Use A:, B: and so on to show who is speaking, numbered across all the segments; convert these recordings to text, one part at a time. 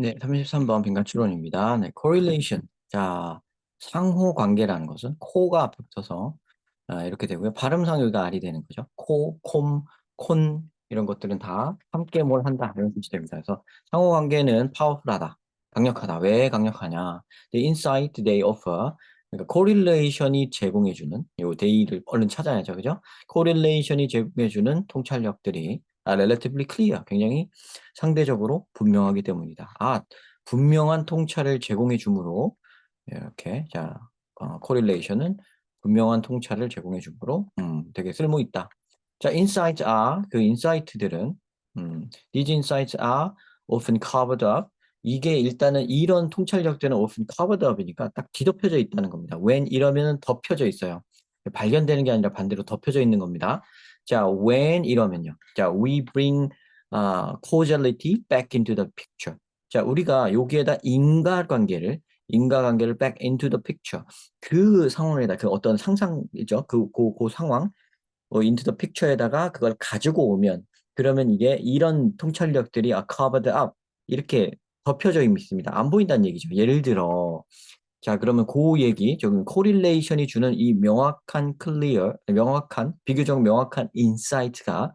A: 네, 33번 빈칸 추론입니다. 네, correlation. 자, 상호 관계라는 것은 코가 붙어서 아, 이렇게 되고요. 발음상 여기가 R이 되는 거죠. 코, 콤, 콘 이런 것들은 다 함께 뭘 한다 이런 뜻이 됩니다. 그래서 상호 관계는 powerful하다, 강력하다. 왜 강력하냐? The insight they offer. 그러니까 correlation이 제공해주는 요 they를 얼른 찾아야죠, 그죠? correlation이 제공해주는 통찰력들이 아, relatively clear, 굉장히 상대적으로 분명하기 때문이다. 아, 분명한 통찰을 제공해 주므로 이렇게 자, 어, correlation은 분명한 통찰을 제공해 주므로 음, 되게 쓸모 있다. 자, insights are 그 insight들은 음, these insights are often covered up. 이게 일단은 이런 통찰력들은 often covered up이니까 딱 뒤덮여져 있다는 겁니다. when 이러면은 덮여져 있어요. 발견되는 게 아니라 반대로 덮여져 있는 겁니다. 자, when 이러면요. 자, we bring uh, causality back into the picture. 자, 우리가 여기에다 인과관계를 인과관계를 back into the picture. 그 상황에다 그 어떤 상상이죠. 그, 그, 그 상황 어, into the picture에다가 그걸 가지고 오면 그러면 이게 이런 통찰력들이 are covered up 이렇게 덮여져 있습니다. 안 보인다는 얘기죠. 예를 들어 자, 그러면 그 얘기, 조금 코릴레이션이 주는 이 명확한 클리어, 명확한, 비교적 명확한 인사이트가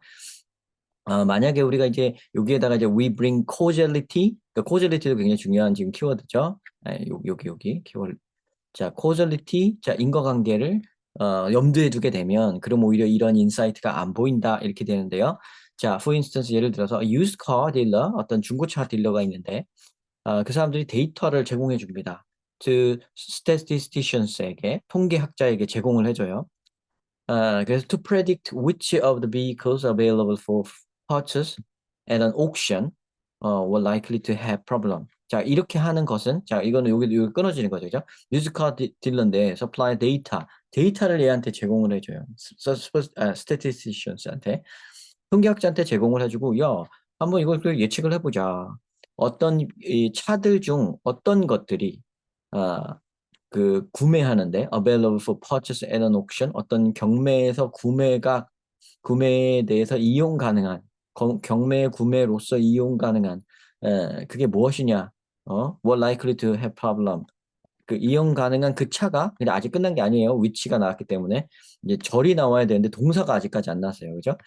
A: 어, 만약에 우리가 이제 여기에다가 이제 we bring causality, 그러니까 causality도 굉장히 중요한 지금 키워드죠. 아, 여기, 여기, 여기 키워드. 자, causality, 자, 인과관계를 어, 염두에 두게 되면 그럼 오히려 이런 인사이트가 안 보인다 이렇게 되는데요. 자, for instance 예를 들어서 used car dealer, 어떤 중고차 딜러가 있는데 어, 그 사람들이 데이터를 제공해 줍니다. To statisticians에게 통계학자에게 제공을 해줘요. 어, 그래서 to predict which of the vehicles available for purchase at an auction uh, were likely to have problem. 자 이렇게 하는 것은 자 이거는 여기 여기 끊어지는 거죠, 그죠? 뉴스카 딜러인데 supply data 데이터를 얘한테 제공을 해줘요. statisticians한테 통계학자한테 제공을 해주고 야 한번 이걸 예측을 해보자. 어떤 이 차들 중 어떤 것들이 아, 그 구매하는데 available for purchase at an auction. 어떤 경매에서 구매가 구매에 대해서 이용 가능한 경매 구매로서 이용 가능한 에, 그게 무엇이냐? 어 what likely to have problem? 그 이용 가능한 그 차가 근데 아직 끝난 게 아니에요. 위치가 나왔기 때문에. 이제 절이 나와야 되는데 동사가 아직까지 안 나왔어요. 그죠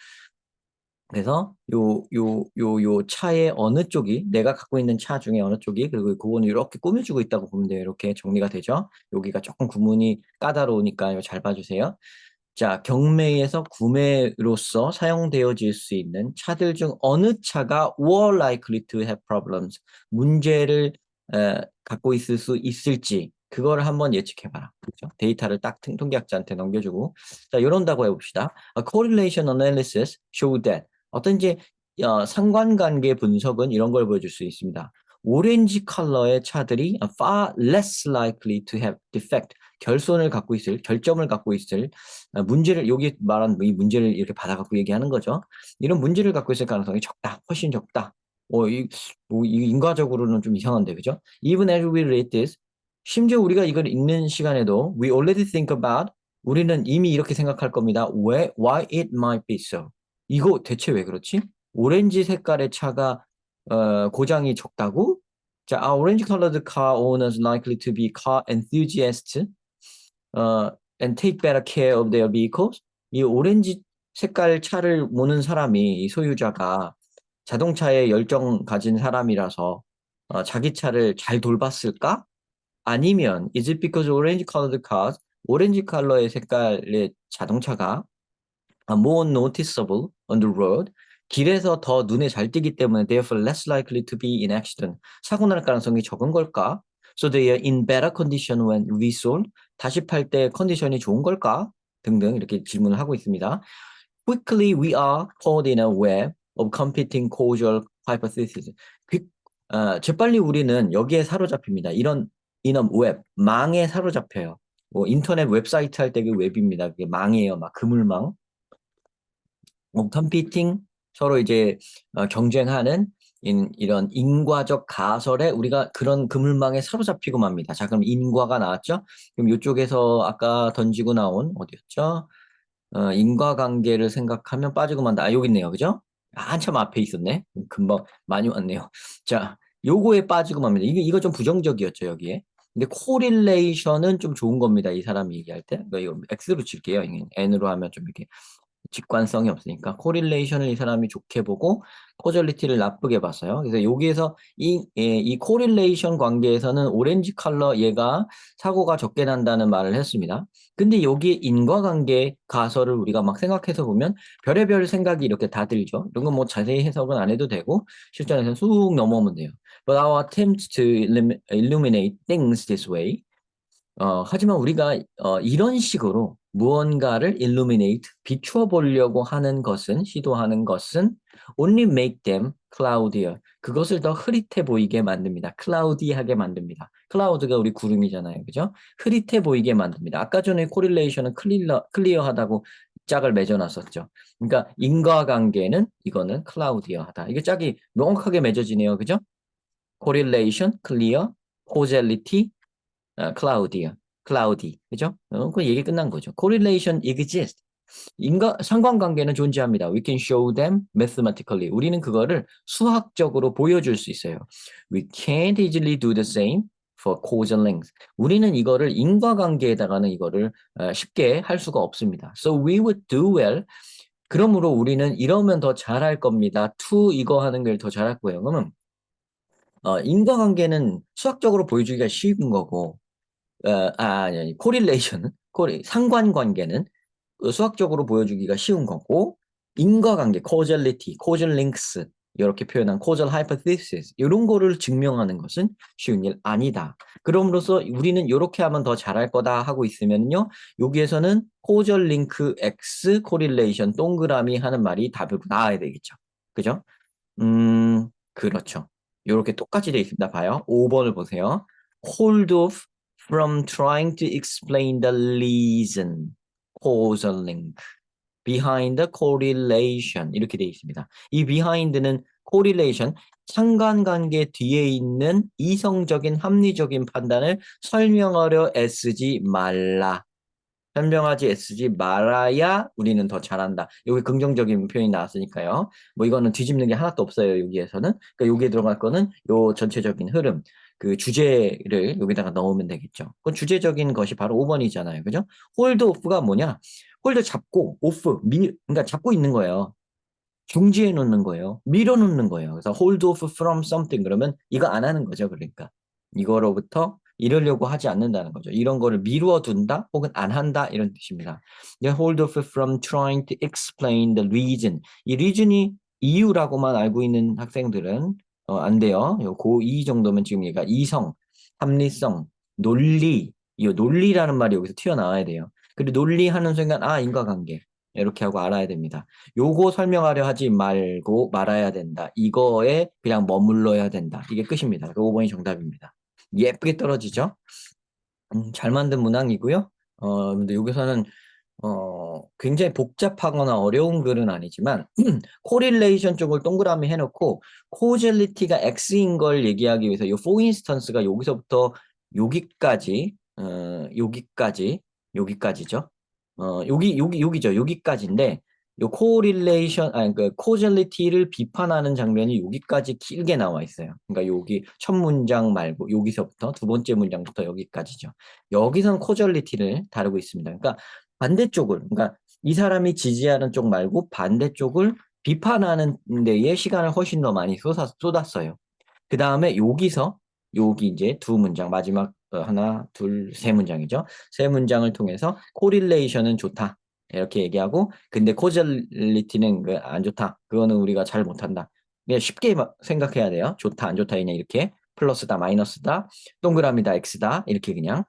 A: 그래서 요, 요, 요, 요 차의 어느 쪽이 내가 갖고 있는 차 중에 어느 쪽이 그리고 그거는 이렇게 꾸며주고 있다고 보면 돼요. 이렇게 정리가 되죠. 여기가 조금 구문이 까다로우니까 잘 봐주세요. 자, 경매에서 구매로서 사용되어질 수 있는 차들 중 어느 차가 were likely to have problems 문제를 에, 갖고 있을 수 있을지 그거를 한번 예측해봐라. 그렇죠? 데이터를 딱 통계학자한테 넘겨주고 자, 이런다고 해봅시다. A correlation analysis showed that 어떤 이제 어, 상관관계 분석은 이런 걸 보여줄 수 있습니다. 오렌지 컬러의 차들이 far less likely to have defect 결손을 갖고 있을 결점을 갖고 있을 어, 문제를 여기 말한 이 문제를 이렇게 받아갖고 얘기하는 거죠. 이런 문제를 갖고 있을 가능성이 적다, 훨씬 적다. 어, 이, 뭐, 이 인과적으로는 좀 이상한데, 그죠? Even as we read this, 심지어 우리가 이걸 읽는 시간에도 we already think about 우리는 이미 이렇게 생각할 겁니다. Why, why it might be so. 이거 대체 왜 그렇지? 오렌지 색깔의 차가 어, 고장이 적다고? 자, are orange colored car owners likely to be car enthusiasts uh, and take better care of their vehicles? 이 오렌지 색깔 차를 모는 사람이 이 소유자가 자동차에 열정 가진 사람이라서 어, 자기 차를 잘 돌봤을까? 아니면 is it because orange colored cars 오렌지 컬러의 색깔의 자동차가 more noticeable on the road 길에서 더 눈에 잘 띄기 때문에 therefore less likely to be in accident 사고 날 가능성이 적은 걸까? So they are in better condition when resold 다시 팔 때 컨디션이 좋은 걸까? 등등 이렇게 질문을 하고 있습니다. Quickly we are caught in a web of competing causal hypotheses. 어, 재빨리 우리는 여기에 사로잡힙니다. 이런 이런 웹 망에 사로잡혀요. 뭐 인터넷 웹사이트 할 때 그 웹입니다. 그게 망이에요. 막 그물망. 뭐 컴피팅 서로 이제 어, 경쟁하는 인, 이런 인과적 가설에 우리가 그런 그물망에 사로잡히고 맙니다. 자, 그럼 인과가 나왔죠? 그럼 이쪽에서 아까 던지고 나온 어디였죠? 어, 인과관계를 생각하면 빠지고 만다. 아, 여기 있네요. 그죠? 아, 한참 앞에 있었네. 금방 많이 왔네요. 자, 요거에 빠지고 맙니다. 이게 이거 좀 부정적이었죠 여기에. 근데 코릴레이션은 좀 좋은 겁니다. 이 사람이 얘기할 때. 그러니까 이거 x로 칠게요. n으로 하면 좀 이렇게 직관성이 없으니까 코릴레이션을 이 사람이 좋게 보고 코절리티를 나쁘게 봤어요. 그래서 여기에서 이, 예, 이 코릴레이션 관계에서는 오렌지 컬러 얘가 사고가 적게 난다는 말을 했습니다. 근데 여기 인과관계 가설을 우리가 막 생각해서 보면 별의별 생각이 이렇게 다 들죠. 이런 거뭐 자세히 해석은 안 해도 되고 실전에서 쑥 넘어오면 돼요. But our attempt to illuminate things this way 어, 하지만 우리가 어, 이런 식으로 무언가를 illuminate, 비추어 보려고 하는 것은, 시도하는 것은 only make them cloudier. 그것을 더 흐릿해 보이게 만듭니다. cloudy하게 만듭니다. cloud가 우리 구름이잖아요. 그죠? 흐릿해 보이게 만듭니다. 아까 전에 correlation은 clear, clear하다고 짝을 맺어놨었죠. 그러니까 인과관계는 이거는 cloudier하다. 이게 짝이 명확하게 맺어지네요. 그죠? correlation, clear, causality, 어, cloudier, cloudy, 그죠? 어, 그 얘기 끝난 거죠. correlation exists. 인과 상관관계는 존재합니다. We can show them mathematically. 우리는 그거를 수학적으로 보여줄 수 있어요. We can't easily do the same for causal length. 우리는 이거를 인과관계에다가는 이거를 어, 쉽게 할 수가 없습니다. So we would do well. 그러므로 우리는 이러면 더 잘할 겁니다. to 이거 하는 걸 더 잘할 거예요. 그러면 어, 인과관계는 수학적으로 보여주기가 쉬운 거고 어, 아, 아니, 아니, 코릴레이션은, 코리, 상관관계는 수학적으로 보여주기가 쉬운 거고, 인과관계, causal links, 이렇게 표현한 causal hypothesis, 이런 거를 증명하는 것은 쉬운 일 아니다. 그럼으로써 우리는 이렇게 하면 더 잘할 거다 하고 있으면요, 여기에서는 link x correlation 동그라미 하는 말이 답으로 나와야 되겠죠. 그죠? 음, 그렇죠. 이렇게 똑같이 되어 있습니다. 봐요. 5번을 보세요. hold off from trying to explain the reason, causal link, behind the correlation 이렇게 되어 있습니다. 이 behind는 correlation, 상관관계 뒤에 있는 이성적인 합리적인 판단을 설명하려 애쓰지 말라. 설명하지 애쓰지 말아야 우리는 더 잘한다. 여기 긍정적인 표현이 나왔으니까요. 뭐 이거는 뒤집는 게 하나도 없어요. 여기에서는. 그러니까 여기에 들어갈 거는 요 전체적인 흐름. 그 주제를 여기다가 넣으면 되겠죠. 그 주제적인 것이 바로 5번이잖아요. 그죠? 홀드 오프가 뭐냐? 홀드 잡고 오프 미 그러니까 잡고 있는 거예요. 중지해 놓는 거예요. 밀어 놓는 거예요. 그래서 hold off from something 그러면 이거 안 하는 거죠. 그러니까 이거로부터 이러려고 하지 않는다는 거죠. 이런 거를 미루어 둔다 혹은 안 한다 이런 뜻입니다. hold off from trying to explain the reason. 이 reason이 이유라고만 알고 있는 학생들은 어, 안 돼요. 고2 정도면 지금 얘가 이성, 합리성, 논리, 이 논리라는 말이 여기서 튀어나와야 돼요. 그리고 논리하는 순간 아 인과관계 이렇게 하고 알아야 됩니다. 요거 설명하려 하지 말고 말아야 된다. 이거에 그냥 머물러야 된다. 이게 끝입니다. 5번이 정답입니다. 예쁘게 떨어지죠? 음, 잘 만든 문항이고요. 어, 근데 여기서는 어, 굉장히 복잡하거나 어려운 글은 아니지만 코릴레이션 쪽을 동그라미 해놓고 코젤리티가 X인 걸 얘기하기 위해서 이 for instance가 여기서부터 여기까지 어, 여기까지 여기까지죠. 어, 여기 여기 여기죠. 여기까지인데 요 코릴레이션 아니 그 코젤리티를 비판하는 장면이 여기까지 길게 나와 있어요. 그러니까 여기 첫 문장 말고 여기서부터 두 번째 문장부터 여기까지죠. 여기선 코젤리티를 다루고 있습니다. 그러니까 반대쪽을 그러니까 이 사람이 지지하는 쪽 말고 반대쪽을 비판하는 데에 시간을 훨씬 더 많이 쏟았, 쏟았어요. 그 다음에 여기서 여기 이제 두 문장 마지막 어, 하나 둘 세 문장이죠. 세 문장을 통해서 코릴레이션은 좋다 이렇게 얘기하고 근데 코젤리티는 그안 좋다. 그거는 우리가 잘 못한다. 그냥 쉽게 생각해야 돼요. 좋다 안 좋다 그냥 이렇게 플러스다 마이너스다 동그라미다 x다 이렇게 그냥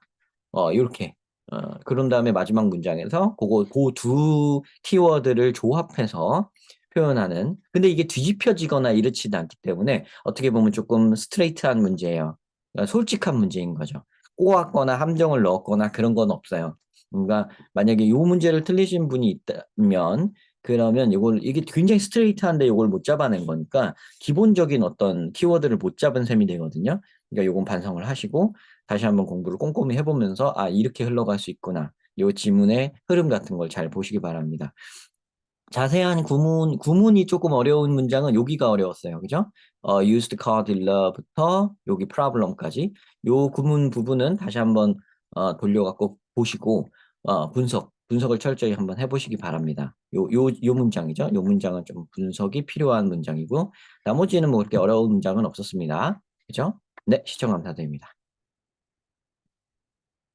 A: 어 이렇게 어, 그런 다음에 마지막 문장에서 그거 그 두 키워드를 조합해서 표현하는 근데 이게 뒤집혀지거나 이렇지도 않기 때문에 어떻게 보면 조금 스트레이트한 문제예요. 그러니까 솔직한 문제인 거죠. 꼬았거나 함정을 넣었거나 그런 건 없어요. 그러니까 만약에 이 문제를 틀리신 분이 있다면 그러면 이걸 이게 굉장히 스트레이트한데 이걸 못 잡아낸 거니까 기본적인 어떤 키워드를 못 잡은 셈이 되거든요. 그러니까 요건 반성을 하시고 다시 한번 공부를 꼼꼼히 해보면서 아 이렇게 흘러갈 수 있구나. 요 지문의 흐름 같은 걸 잘 보시기 바랍니다. 자세한 구문, 구문이 조금 어려운 문장은 여기가 어려웠어요. 그죠? 어, used car dealer부터 여기 problem까지. 요 구문 부분은 다시 한번 어, 돌려갖고 보시고 어, 분석, 분석을 철저히 한번 해보시기 바랍니다. 요, 요, 요 문장이죠. 요 문장은 좀 분석이 필요한 문장이고 나머지는 뭐 그렇게 어려운 문장은 없었습니다. 그죠? 네, 시청 감사드립니다.